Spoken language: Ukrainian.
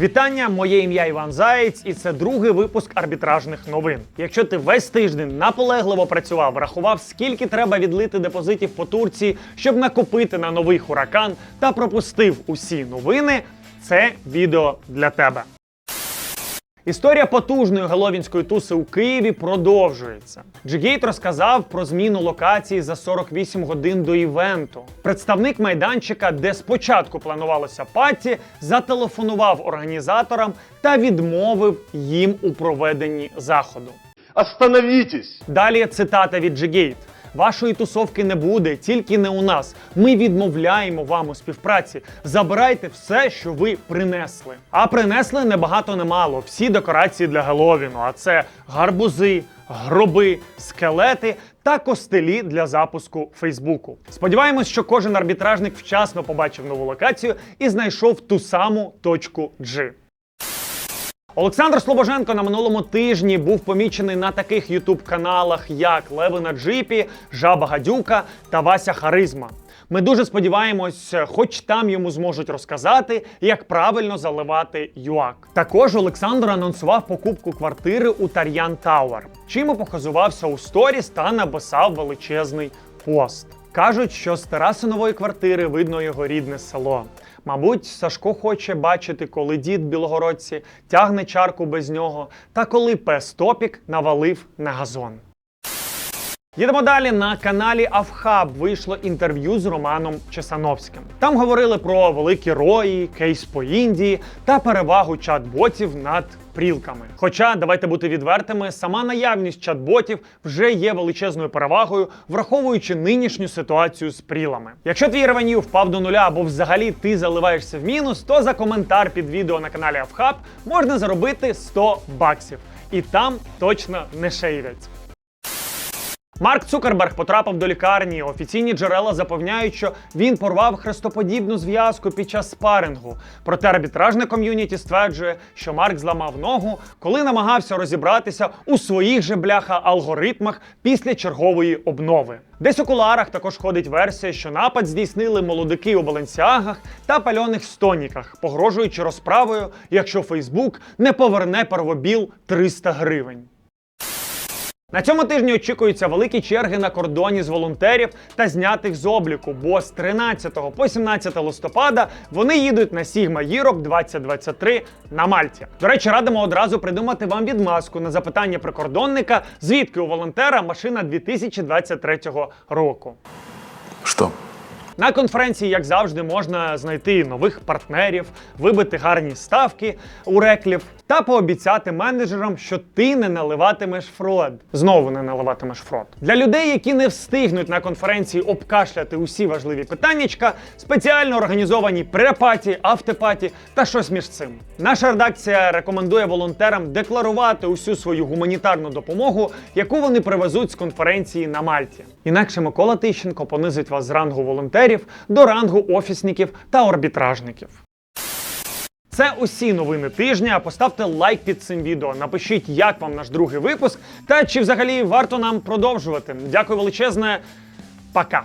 Вітання, моє ім'я Іван Заєць, і це другий випуск арбітражних новин. Якщо ти весь тиждень наполегливо працював, рахував, скільки треба відлити депозитів по Турції, щоб накопити на новий хуракан та пропустив усі новини, це відео для тебе. Історія потужної головінської туси у Києві продовжується. Джигейт розказав про зміну локації за 48 годин до івенту. Представник майданчика, де спочатку планувалося паті, зателефонував організаторам та відмовив їм у проведенні заходу. Остановитесь! Далі цитата від Джигейт. Вашої тусовки не буде, тільки не у нас. Ми відмовляємо вам у співпраці. Забирайте все, що ви принесли. А принесли не багато не мало. Всі декорації для Геловіну. А це гарбузи, гроби, скелети та костелі для запуску Фейсбуку. Сподіваємось, що кожен арбітражник вчасно побачив нову локацію і знайшов ту саму точку G. Олександр Слобоженко на минулому тижні був помічений на таких ютуб-каналах, як Леви на Джипі, Жаба Гадюка та Вася Харизма. Ми дуже сподіваємось, хоч там йому зможуть розказати, як правильно заливати юак. Також Олександр анонсував покупку квартири у Тар'ян Тауер, чим і показувався у сторіс та написав величезний пост. Кажуть, що з тераси нової квартири видно його рідне село. Мабуть, Сашко хоче бачити, коли дід Білогородці тягне чарку без нього, та коли пес Топік навалив на газон. Їдемо далі на каналі Авхаб вийшло інтерв'ю з Романом Чесановським. Там говорили про великі рої, кейс по Індії та перевагу чат-ботів над прілками. Хоча давайте бути відвертими, сама наявність чат-ботів вже є величезною перевагою, враховуючи нинішню ситуацію з прілами. Якщо твій ревеню впав до нуля або взагалі ти заливаєшся в мінус, то за коментар під відео на каналі Авхаб можна заробити 100 баксів. І там точно не шейвять. Марк Цукерберг потрапив до лікарні. Офіційні джерела запевняють, що він порвав хрестоподібну зв'язку під час спарингу. Проте арбітражне ком'юніті стверджує, що Марк зламав ногу, коли намагався розібратися у своїх же бляха алгоритмах після чергової обнови. Десь у куларах також ходить версія, що напад здійснили молодики у Баленсіагах та пальоних стоніках, погрожуючи розправою, якщо Фейсбук не поверне первобіл 300 гривень. На цьому тижні очікуються великі черги на кордоні з волонтерів та знятих з обліку, бо з 13 по 17 листопада вони їдуть на Sigma Europe 2023 на Мальті. До речі, радимо одразу придумати вам відмазку на запитання прикордонника, звідки у волонтера машина 2023 року. Что? На конференції, як завжди, можна знайти нових партнерів, вибити гарні ставки у реклів та пообіцяти менеджерам, що ти не наливатимеш фрод. Знову не наливатимеш фрод. Для людей, які не встигнуть на конференції обкашляти усі важливі питаннячка, спеціально організовані препаті, автопаті та щось між цим. Наша редакція рекомендує волонтерам декларувати усю свою гуманітарну допомогу, яку вони привезуть з конференції на Мальті. Інакше Микола Тищенко понизить вас з рангу волонтерів до рангу офісників та арбітражників. Це усі новини тижня. Поставте лайк під цим відео, напишіть, як вам наш другий випуск, та чи взагалі варто нам продовжувати. Дякую величезне. Пока.